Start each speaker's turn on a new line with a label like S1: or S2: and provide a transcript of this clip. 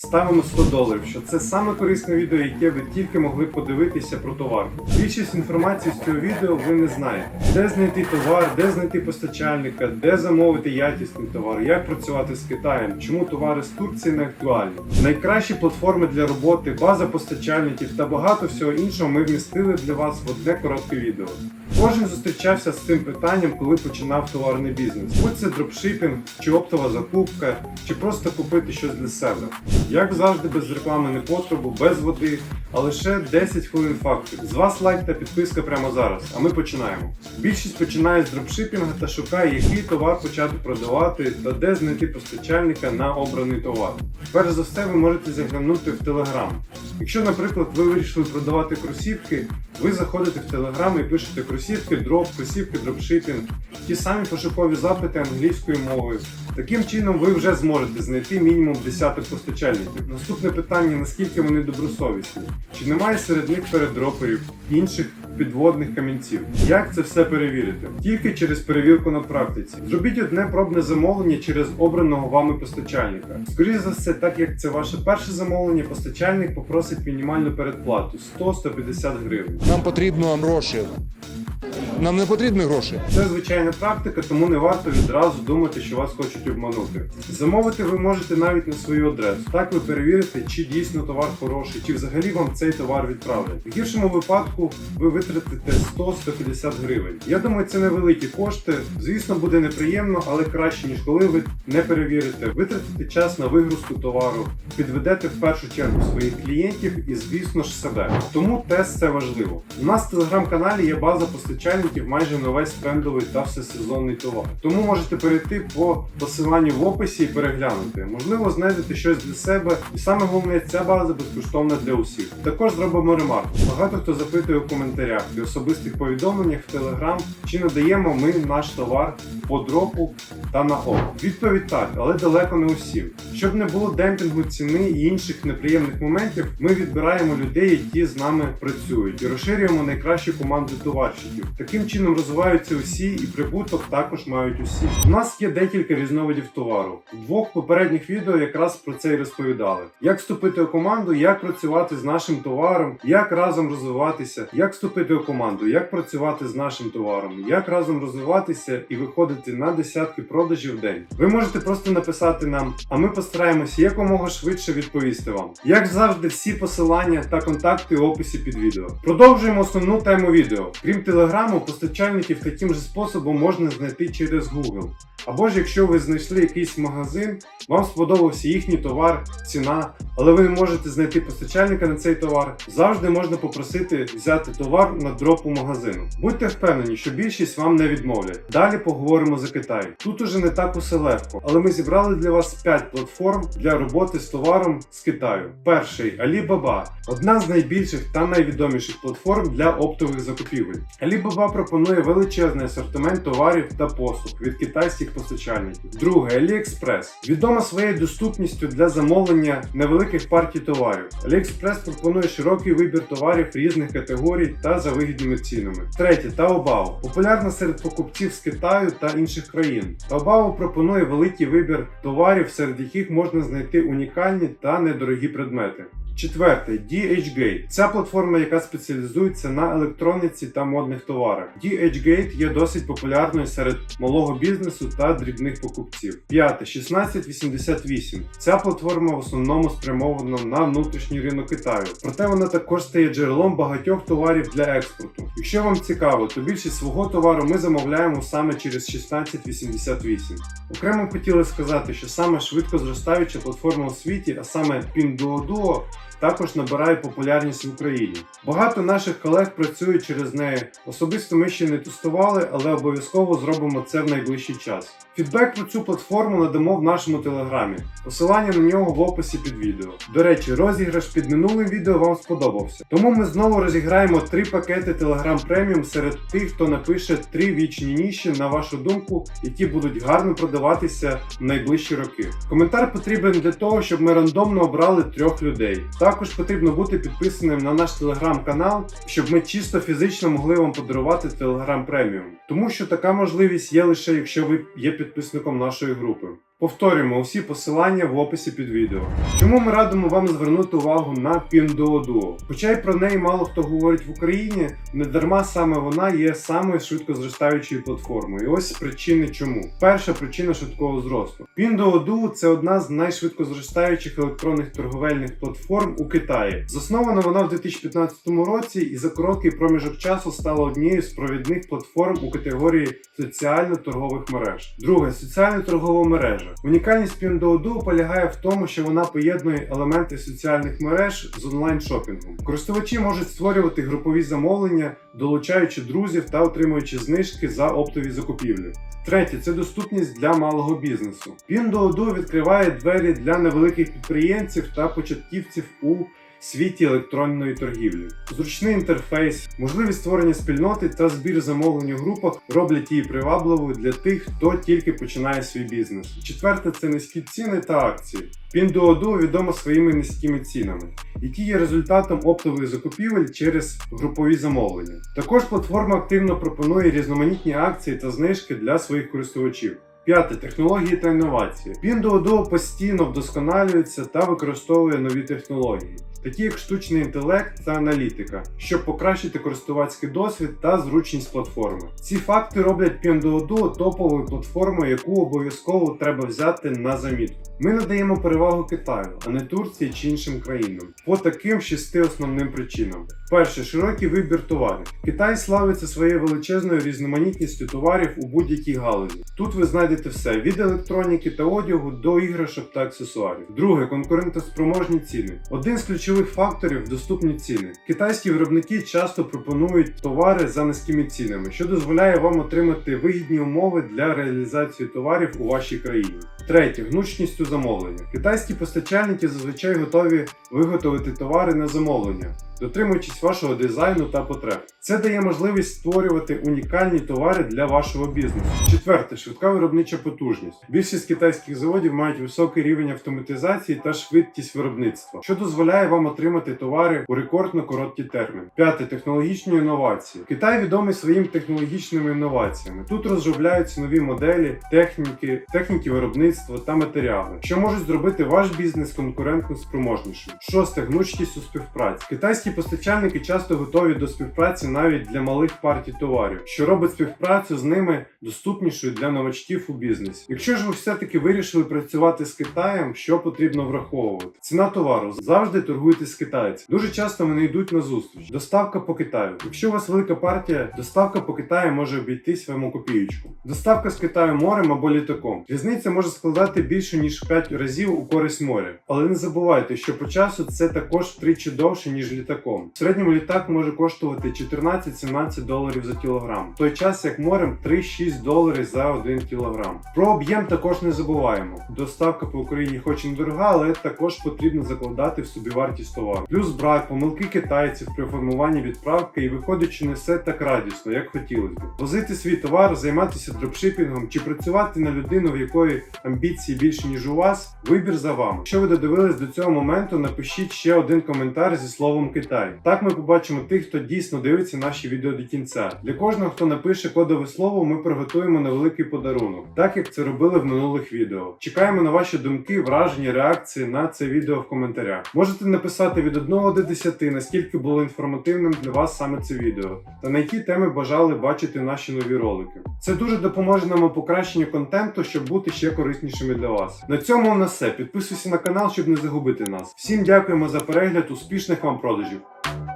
S1: Ставимо 100 доларів, що це саме корисне відео, яке ви тільки могли подивитися про товар. Більшість інформації з цього відео ви не знаєте. Де знайти товар, де знайти постачальника, де замовити якісний товар, як працювати з Китаєм, чому товари з Турції не актуальні. Найкращі платформи для роботи, база постачальників та багато всього іншого ми вмістили для вас в одне коротке відео. Кожен зустрічався з цим питанням, коли починав товарний бізнес. Будь це дропшипінг, чи оптова закупка, чи просто купити щось для себе. Як завжди, без реклами не потребу, без води, а лише 10 хвилин фактів. З вас лайк та підписка прямо зараз, а ми починаємо. Більшість починає з дропшипінгу та шукає, який товар почати продавати та де знайти постачальника на обраний товар. Перш за все, ви можете заглянути в Telegram. Якщо, наприклад, ви вирішили продавати кросівки, ви заходите в Telegram і пишете кросівки, дроп, кросівки, дропшипінг, ті самі пошукові запити англійською мовою. Таким чином ви вже зможете знайти мінімум десяток постачальників. Наступне питання: наскільки вони добросовісні? Чи немає серед них передроперів, інших підводних камінців? Як це все перевірити? Тільки через перевірку на практиці. Зробіть одне пробне замовлення через обраного вами постачальника. Скоріше за все, так як це ваше перше замовлення, постачальник попросить мінімальну передплату 100-150 гривень.
S2: Нам потрібно гроші. Нам не потрібні гроші.
S1: Це звичайна практика, тому не варто відразу думати, що вас хочуть обманути. Замовити ви можете навіть на свою адресу. Так ви перевірите, чи дійсно товар хороший, чи взагалі вам цей товар відправлять. В гіршому випадку ви витратите 100-150 гривень. Я думаю, це невеликі кошти. Звісно, буде неприємно, але краще ніж коли ви не перевірите. Витратите час на вигрузку товару, підведете в першу чергу своїх клієнтів і, звісно ж, себе. Тому тест це важливо. У нас в телеграм-каналі є база постачальників майже на весь трендовий та всесезонний товар. Тому можете перейти по посиланню в описі і переглянути. Можливо, знайдете щось для себе, і саме головне, ця база безкоштовна для усіх. Також зробимо ремарку. Багато хто запитує у коментарях і особистих повідомленнях в Telegram, чи надаємо ми наш товар по дропу та на оп. Відповідь так, але далеко не усім. Щоб не було демпінгу ціни і інших неприємних моментів, ми відбираємо людей, які з нами працюють, і розширюємо найкращу команду товарщиків. Таким чином розвиваються усі, і прибуток також мають усі. У нас є декілька різновидів товару. В двох попередніх відео якраз про це і розповідали: як вступити у команду, як працювати з нашим товаром, як разом розвиватися, як вступити у команду, як працювати з нашим товаром, як разом розвиватися і виходити на десятки продажів в день. Ви можете просто написати нам, а ми постараємося якомога швидше відповісти вам. Як завжди, всі посилання та контакти в описі під відео. Продовжуємо основну тему відео. Крім телеграму, постачальників таким же способом можна знайти через Google. Або ж якщо ви знайшли якийсь магазин, вам сподобався їхній товар, ціна, але ви не можете знайти постачальника на цей товар, завжди можна попросити взяти товар на дропу магазину. Будьте впевнені, що більшість вам не відмовлять. Далі поговоримо за Китай. Тут уже не так усе легко, але ми зібрали для вас 5 платформ для роботи з товаром з Китаю. Перший Alibaba – одна з найбільших та найвідоміших платформ для оптових закупівель. Alibaba пропонує величезний асортимент товарів та послуг від китайських постачальників. Друге AliExpress відома своєю доступністю для замовлення невеликих партій товарів. AliExpress пропонує широкий вибір товарів різних категорій та за вигідними цінами. Третє Taobao популярна серед покупців з Китаю та інших країн. Taobao пропонує великий вибір товарів, серед яких можна знайти унікальні та недорогі предмети. Четверте DHgate. Ця платформа, яка спеціалізується на електроніці та модних товарах. DHgate є досить популярною серед малого бізнесу та дрібних покупців. П'яте 1688. Ця платформа в основному спрямована на внутрішній ринок Китаю. Проте вона також стає джерелом багатьох товарів для експорту. Якщо вам цікаво, то більшість свого товару ми замовляємо саме через 1688. Окремо хотіли сказати, що саме швидко зростаюча платформа у світі, а саме Pinduoduo, також набирає популярність в Україні. Багато наших колег працюють через неї. Особисто ми ще не тестували, але обов'язково зробимо це в найближчий час. Фідбек про цю платформу надамо в нашому телеграмі. Посилання на нього в описі під відео. До речі, розіграш під минулим відео вам сподобався. Тому ми знову розіграємо три пакети Telegram Premium серед тих, хто напише три вічні ніші, на вашу думку, які будуть гарно продаватися в найближчі роки. Коментар потрібен для того, щоб ми рандомно обрали трьох людей. Також потрібно бути підписаним на наш телеграм-канал, щоб ми чисто фізично могли вам подарувати телеграм преміум, Тому що така можливість є лише якщо ви є підписником нашої групи. Повторюємо усі посилання в описі під відео. Чому ми радимо вам звернути увагу на Pinduoduo? Хоча й про неї мало хто говорить в Україні, не дарма саме вона є самою швидко зростаючою платформою. І ось причини чому. Перша причина швидкого зросту. Pinduoduo – це одна з найшвидко зростаючих електронних торговельних платформ у Китаї. Заснована вона в 2015 році і за короткий проміжок часу стала однією з провідних платформ у категорії соціально-торгових мереж. Друге соціально-торгова мережа. Унікальність Pinduoduo полягає в тому, що вона поєднує елементи соціальних мереж з онлайн-шопінгом. Користувачі можуть створювати групові замовлення, долучаючи друзів та отримуючи знижки за оптові закупівлі. Третє це доступність для малого бізнесу. Pinduoduo відкриває двері для невеликих підприємців та початківців у світі електронної торгівлі. Зручний інтерфейс, можливість створення спільноти та збір замовлень у групах роблять її привабливою для тих, хто тільки починає свій бізнес. Четверте це низькі ціни та акції. Pinduoduo відома своїми низькими цінами, які є результатом оптових закупівель через групові замовлення. Також платформа активно пропонує різноманітні акції та знижки для своїх користувачів. П'яте технології та інновації. Pinduoduo постійно вдосконалюється та використовує нові технології, такі як штучний інтелект та аналітика, щоб покращити користувацький досвід та зручність платформи. Ці факти роблять Pinduoduo топовою платформою, яку обов'язково треба взяти на замітку. Ми надаємо перевагу Китаю, а не Турції чи іншим країнам. По таким шести основним причинам. Перше широкий вибір товарів. Китай славиться своєю величезною різноманітністю товарів у будь-якій галузі. Тут ви знайдете все від електроніки та одягу до іграшок та аксесуарів. Друге конкурентоспроможні ціни. Один з ключових факторів доступні ціни. Китайські виробники часто пропонують товари за низькими цінами, що дозволяє вам отримати вигідні умови для реалізації товарів у вашій країні. Третє гнучність у замовлення. Китайські постачальники зазвичай готові виготовити товари на замовлення, дотримуючись вашого дизайну та потреб. Це дає можливість створювати унікальні товари для вашого бізнесу. Четверте швидка виробнича потужність. Більшість китайських заводів мають високий рівень автоматизації та швидкість виробництва, що дозволяє вам отримати товари у рекордно короткі терміни. П'яте технологічні інновації. Китай відомий своїми технологічними інноваціями. Тут розробляються нові моделі, техніки, техніки виробництва та матеріали, що можуть зробити ваш бізнес конкурентно спроможнішим. Шосте гнучкість у співпраці. Китайські постачальники часто готові до співпраці навіть для малих партій товарів, що робить співпрацю з ними доступнішою для новачків у бізнесі. Якщо ж ви все-таки вирішили працювати з Китаєм, що потрібно враховувати? Ціна товару завжди торгуйте з китайцем. Дуже часто вони йдуть на зустріч. Доставка по Китаю. Якщо у вас велика партія, доставка по Китаю може обійтись вам у копієчку. Доставка з Китаю морем або літаком. Різниця може складати більше ніж 5 разів у користь моря. Але не забувайте, що по часу це також втричі довше, ніж літаком. В середньому літак може коштувати 14-17 доларів за кілограм, в той час як морем 3-6 доларів за 1 кілограм. Про об'єм також не забуваємо. Доставка по Україні хоч і недорога, але також потрібно закладати в собівартість товару. Плюс брак, помилки китайців при формуванні відправки і виходить, що не все так радісно, як хотілося б. Возити свій товар, займатися дропшипінгом чи працювати на людину, в якої амбіції більше ніж у вас. Вибір за вами. Якщо ви додивились до цього моменту, напишіть ще один коментар зі словом Китай. Так ми побачимо тих, хто дійсно дивиться наші відео до кінця. Для кожного, хто напише кодове слово, ми приготуємо невеликий подарунок, так як це робили в минулих відео. Чекаємо на ваші думки, враження, реакції на це відео в коментарях. Можете написати від 1 до 10, наскільки було інформативним для вас саме це відео, та на які теми бажали бачити наші нові ролики. Це дуже допоможе нам у покращенні контенту, щоб бути ще кориснішими для вас. На цьому у нас все. Підписуйся на канал, щоб не загубити нас. Всім дякуємо за перегляд, успішних вам продажів! you.